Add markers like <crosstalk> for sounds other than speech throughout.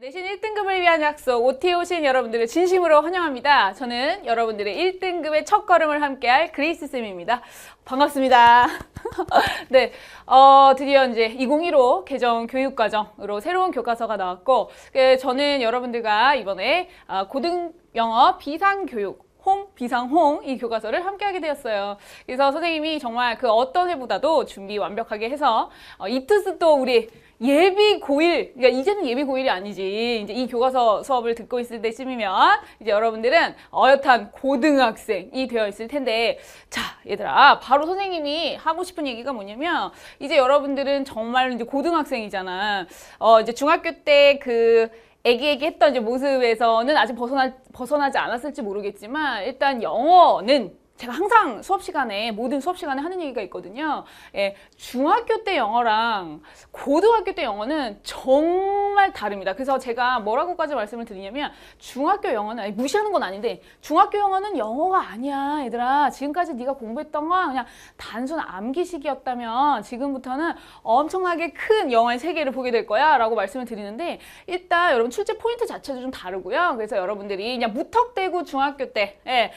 내신 1등급을 위한 약속 OT에 오신 여러분들을 진심으로 환영합니다. 저는 여러분들의 1등급의 첫 걸음을 함께할 그레이스 쌤입니다. 반갑습니다. <laughs> 네, 어, 드디어 이제 2015 개정 교육과정으로 새로운 교과서가 나왔고, 그 저는 여러분들과 이번에 아, 고등 영어 비상교육 홍, 비상홍 이 교과서를 함께하게 되었어요. 그래서 선생님이 정말 그 어떤 해보다도 준비 완벽하게 해서 어, 이투스 또 우리 예비 고1, 그러니까 이제는 예비 고1이 아니지. 이제 이 교과서 수업을 듣고 있을 때쯤이면 이제 여러분들은 어엿한 고등학생이 되어 있을 텐데, 자, 얘들아, 바로 선생님이 하고 싶은 얘기가 뭐냐면, 이제 여러분들은 정말 이제 고등학생이잖아. 어, 이제 중학교 때 그, 애기애기 했던 이제 모습에서는 아직 벗어나, 벗어나지 않았을지 모르겠지만, 일단 영어는 제가 항상 수업 시간에 모든 수업 시간에 하는 얘기가 있거든요. 예, 중학교 때 영어랑 고등학교 때 영어는 정말 다릅니다. 그래서 제가 뭐라고까지 말씀을 드리냐면 중학교 영어는 아니, 무시하는 건 아닌데 중학교 영어는 영어가 아니야, 얘들아. 지금까지 네가 공부했던 건 그냥 단순 암기식이었다면 지금부터는 엄청나게 큰 영어의 세계를 보게 될 거야 라고 말씀을 드리는데 일단 여러분 출제 포인트 자체도 좀 다르고요. 그래서 여러분들이 그냥 무턱대고 중학교 때 예,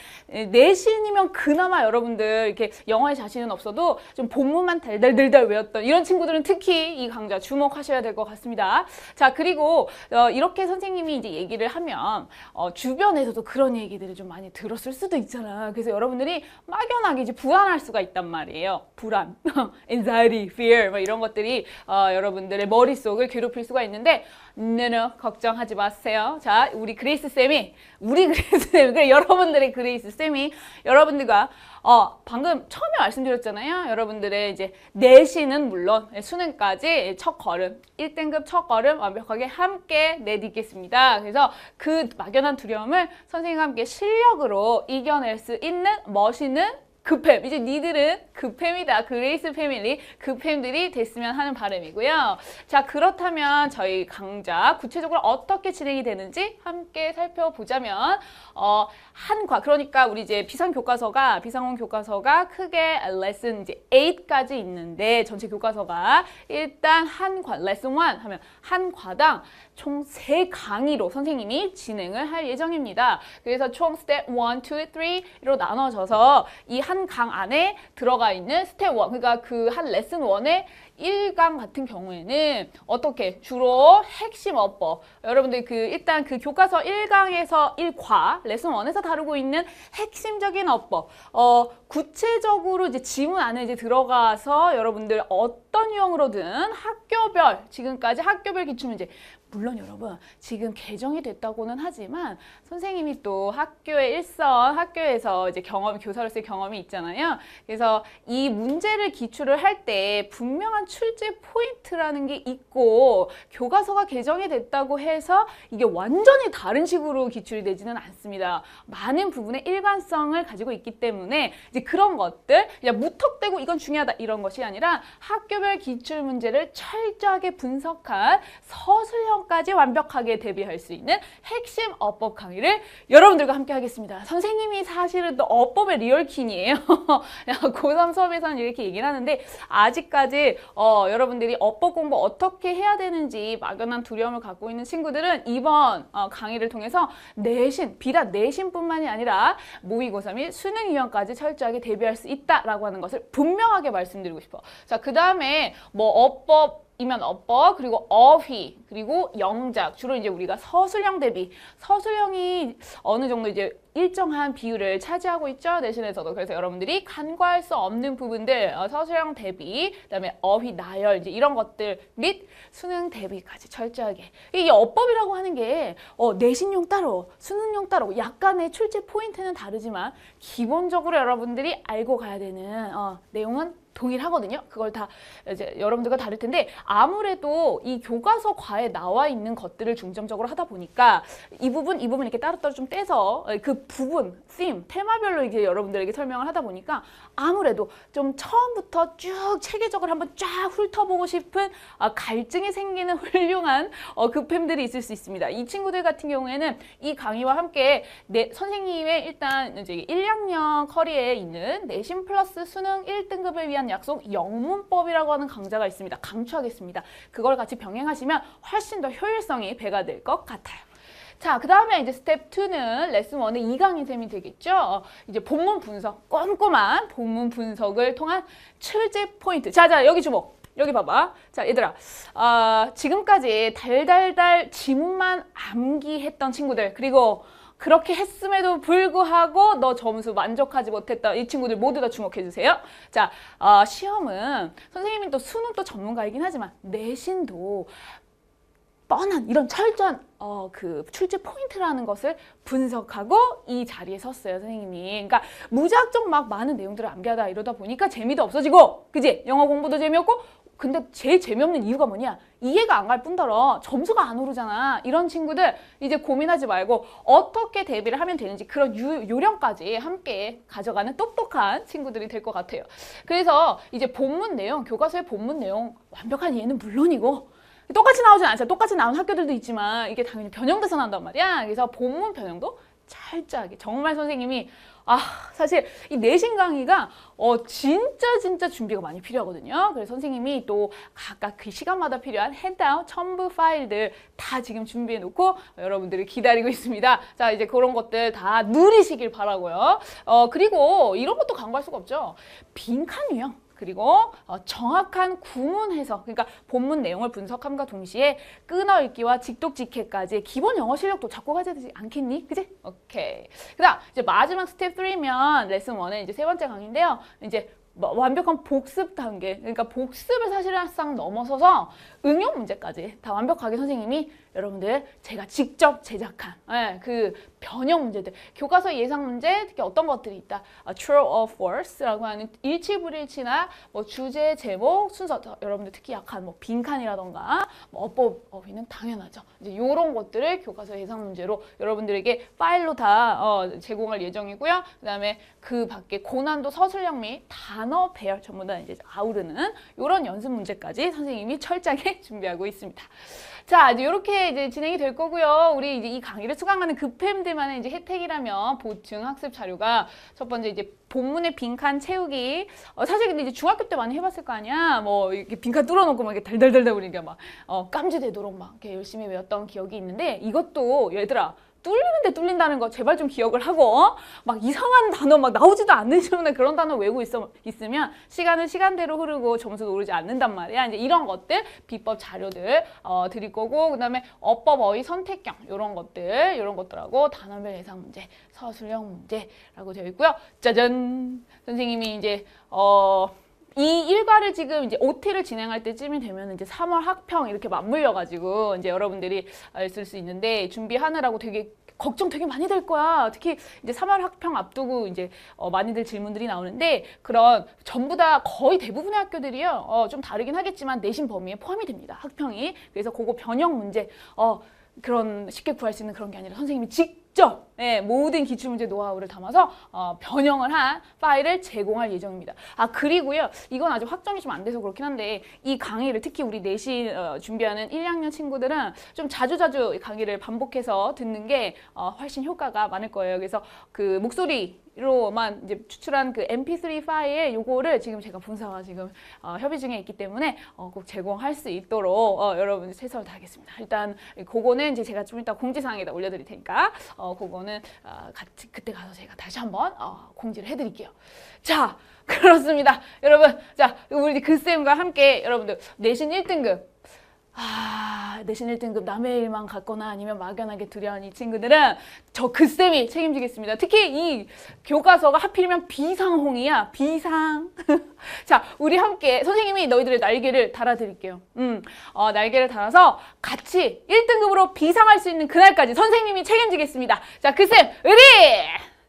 내신이면 그나마 여러분들 이렇게 영어에 자신은 없어도 좀 본문만 달달달달 외웠던 이런 친구들은 특히 이 강좌 주목하셔야 될 것 같습니다. 자 그리고 어, 이렇게 선생님이 이제 얘기를 하면 어, 주변에서도 그런 얘기들을 좀 많이 들었을 수도 있잖아. 그래서 여러분들이 막연하게 이제 불안할 수가 있단 말이에요. 불안, <laughs> anxiety, fear 뭐 이런 것들이 어, 여러분들의 머릿속을 괴롭힐 수가 있는데 no, 걱정하지 마세요. 자, 우리 그레이스 쌤이, 우리 <laughs> 그레이스 쌤, 그래, 여러분들의 그레이스 쌤이 여러분들 과, 어, 방금 처음에 말씀드렸잖아요. 여러분들의 이제 내신은 물론 수능까지 첫 걸음, 1등급 첫 걸음 완벽하게 함께 내딛겠습니다. 그래서 그 막연한 두려움을 선생님과 함께 실력으로 이겨낼 수 있는 멋있는 급햄. 이제 니들은 급햄이다. 그레이스 패밀리 급햄들이 됐으면 하는 바람이고요. 자, 그렇다면 저희 강좌 구체적으로 어떻게 진행이 되는지 함께 살펴보자면 어, 한 과, 그러니까 우리 이제 비상 교과서가 비상원 교과서가 크게 레슨 이제 8까지 있는데 전체 교과서가 일단 한 과, 레슨 1 하면 한 과당 총 세 강의로 선생님이 진행을 할 예정입니다. 그래서 총 스텝 1, 2, 3로 나눠져서 이한 강 안에 들어가 있는 스텝 1, 그러니까 그 한 레슨 1에 1강 같은 경우에는 어떻게? 주로 핵심 어법. 여러분들 그 일단 그 교과서 1강에서 1과 레슨 1에서 다루고 있는 핵심적인 어법. 어 구체적으로 이제 지문 안에 이제 들어가서 여러분들 어떤 유형으로든 학교별 지금까지 학교별 기출 문제 물론 여러분 지금 개정이 됐다고는 하지만 선생님이 또 학교의 일선 학교에서 이제 경험 교사로서의 경험이 있잖아요. 그래서 이 문제를 기출을 할 때 분명한 출제 포인트라는 게 있고 교과서가 개정이 됐다고 해서 이게 완전히 다른 식으로 기출이 되지는 않습니다. 많은 부분의 일관성을 가지고 있기 때문에 이제 그런 것들 그냥 무턱대고 이건 중요하다 이런 것이 아니라 학교별 기출 문제를 철저하게 분석한 서술형 까지 완벽하게 대비할 수 있는 핵심 어법 강의를 여러분들과 함께 하겠습니다. 선생님이 사실은 또 어법의 리얼킨이에요. <laughs> 고3 수업에서는 이렇게 얘기를 하는데 아직까지 어, 여러분들이 어법 공부 어떻게 해야 되는지 막연한 두려움을 갖고 있는 친구들은 이번 어, 강의를 통해서 내신, 비단 내신뿐만이 아니라 모의고사 및 수능 유형까지 철저하게 대비할 수 있다라고 하는 것을 분명하게 말씀드리고 싶어. 자, 그 다음에 뭐 어법 이면 어법 그리고 어휘 그리고 영작 주로 이제 우리가 서술형 대비. 서술형이 어느 정도 이제 일정한 비율을 차지하고 있죠 내신에 서도 그래서 여러분들이 간과할 수 없는 부분들 어, 서술형 대비 그다음에 어휘 나열 이제 이런 것들 및 수능 대비까지 철저하게 이게 어법이라고 하는 게 어, 내신용 따로 수능용 따로 약간의 출제 포인트는 다르지만 기본적으로 여러분들이 알고 가야 되는 어, 내용은 동일하거든요. 그걸 다 이제 여러분들과 다를 텐데 아무래도 이 교과서 과에 나와 있는 것들을 중점적으로 하다 보니까 이 부분 이 부분 이렇게 따로따로 좀 떼서 그 부분, theme, 테마별로 이제 여러분들에게 설명을 하다 보니까 아무래도 좀 처음부터 쭉 체계적으로 한번 쫙 훑어보고 싶은 아, 갈증이 생기는 <laughs> 훌륭한 어, 급햄들이 있을 수 있습니다. 이 친구들 같은 경우에는 이 강의와 함께 내 선생님의 일단 이제 1학년 커리에 있는 내신 플러스 수능 1등급을 위한 약속 영문법이라고 하는 강좌가 있습니다. 강추하겠습니다. 그걸 같이 병행하시면 훨씬 더 효율성이 배가 될 것 같아요. 자, 그 다음에 이제 스텝 2는 레슨 1의 이강인 쌤이 되겠죠. 어, 이제 본문 분석, 꼼꼼한 본문 분석을 통한 출제 포인트. 자, 자, 여기 주목. 여기 봐봐. 자, 얘들아. 아, 지금까지 달달달 지문만 암기했던 친구들, 그리고 그렇게 했음에도 불구하고 너 점수 만족하지 못했던 이 친구들 모두 다 주목해 주세요. 자, 어, 시험은 선생님이 또 수능 또 전문가이긴 하지만 내신도 뻔한 이런 철저한 어, 그 출제 포인트라는 것을 분석하고 이 자리에 섰어요 선생님이. 그러니까 무작정 막 많은 내용들을 암기하다 이러다 보니까 재미도 없어지고 그지? 영어 공부도 재미없고 근데 제일 재미없는 이유가 뭐냐? 이해가 안 갈 뿐더러 점수가 안 오르잖아. 이런 친구들 이제 고민하지 말고 어떻게 대비를 하면 되는지 그런 유, 요령까지 함께 가져가는 똑똑한 친구들이 될 것 같아요. 그래서 이제 본문 내용 교과서의 본문 내용 완벽한 이해는 물론이고 똑같이 나오진 않죠. 똑같이 나온 학교들도 있지만 이게 당연히 변형돼서 나온단 말이야. 그래서 본문 변형도 철저하게 정말 선생님이 아 사실 이 내신 강의가 어 진짜 진짜 준비가 많이 필요하거든요. 그래서 선생님이 또 각각 그 시간마다 필요한 핸드아웃 첨부 파일들 다 지금 준비해 놓고 여러분들을 기다리고 있습니다. 자 이제 그런 것들 다 누리시길 바라고요. 어 그리고 이런 것도 간과할 수가 없죠. 빈칸 유형. 그리고 어, 정확한 구문 해석, 그러니까 본문 내용을 분석함과 동시에 끊어읽기와 직독직해까지 기본 영어 실력도 잡고 가야 되지 않겠니? 그지? 오케이. 그다음 이제 마지막 스텝 3면 레슨 1은 이제 세 번째 강의인데요. 이제 뭐 완벽한 복습 단계, 그러니까 복습을 사실상 넘어서서 응용 문제까지 다 완벽하게 선생님이 여러분들 제가 직접 제작한 예, 그 변형 문제들, 교과서 예상 문제 특히 어떤 것들이 있다. 아, true or false라고 하는 일치불일치나 뭐 주제, 제목, 순서 더 여러분들 특히 약한 뭐 빈칸이라던가 뭐 어법, 어휘는 당연하죠. 이제 이런 것들을 교과서 예상 문제로 여러분들에게 파일로 다 어, 제공할 예정이고요. 그 다음에 그 밖에 고난도 서술형 및단 어 배열 전부 다 이제 아우르는 이런 연습 문제까지 선생님이 <laughs> 철저하게 준비하고 있습니다. 자, 이제 이렇게 이제 진행이 될 거고요. 우리 이제 이 강의를 수강하는 급햄들만의 이제 혜택이라면 보충 학습 자료가 첫 번째 이제 본문의 빈칸 채우기. 어, 사실 근데 이제 중학교 때 많이 해봤을 거 아니야. 뭐 이렇게 빈칸 뚫어놓고 막 이렇게 달달달달 우리가 막 어, 깜지되도록 막 이렇게 열심히 외웠던 기억이 있는데 이것도 얘들아. 뚫리는데 뚫린다는 거 제발 좀 기억을 하고 어? 막 이상한 단어 막 나오지도 않는 시험에 그런 단어 외우고 있어, 있으면 시간은 시간대로 흐르고 점수도 오르지 않는단 말이야. 이제 이런 것들 비법 자료들 어, 드릴 거고 그다음에 어법 어휘 선택형 이런 것들 이런 것들하고 단어별 예상 문제 서술형 문제라고 되어 있고요. 짜잔 선생님이 이제 어. 이 일과를 지금 이제 OT를 진행할 때쯤이 되면 이제 3월 학평 이렇게 맞물려 가지고 이제 여러분들이 있을 수 있는데 준비하느라고 되게 걱정 되게 많이 될 거야. 특히 이제 3월 학평 앞두고 이제 어, 많이들 질문들이 나오는데 그런 전부 다 거의 대부분의 학교들이요. 어, 좀 다르긴 하겠지만 내신 범위에 포함이 됩니다. 학평이. 그래서 그거 변형 문제 어 그런 쉽게 구할 수 있는 그런 게 아니라 선생님이 직접 예, 모든 기출문제 노하우를 담아서 어, 변형을 한 파일을 제공할 예정입니다. 아 그리고요 이건 아직 확정이 좀 안 돼서 그렇긴 한데 이 강의를 특히 우리 내신 어, 준비하는 1, 2학년 친구들은 좀 자주자주 이 강의를 반복해서 듣는 게 어, 훨씬 효과가 많을 거예요. 그래서 그 목소리 로만 이제 추출한 그 MP3 파일 요거를 지금 제가 분사가 지금 어, 협의 중에 있기 때문에 어, 꼭 제공할 수 있도록 어, 여러분 최선을 다하겠습니다. 일단 그거는 이제 제가 좀 이따 공지사항에다 올려드릴 테니까 어, 그거는 어, 같이 그때 가서 제가 다시 한번 어, 공지를 해드릴게요. 자 <laughs> 그렇습니다, 여러분. 자 우리 그쌤과 함께 여러분들 내신 1등급 아, 내신 1등급 남의 일만 갖거나 아니면 막연하게 두려운 이 친구들은 저 그쌤이 책임지겠습니다. 특히 이 교과서가 하필이면 비상홍이야. 비상. <laughs> 자, 우리 함께 선생님이 너희들의 날개를 달아드릴게요. 음, 어, 날개를 달아서 같이 1등급으로 비상할 수 있는 그날까지 선생님이 책임지겠습니다. 자, 그쌤, 의리!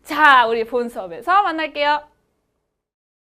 자, 우리 본 수업에서 만날게요.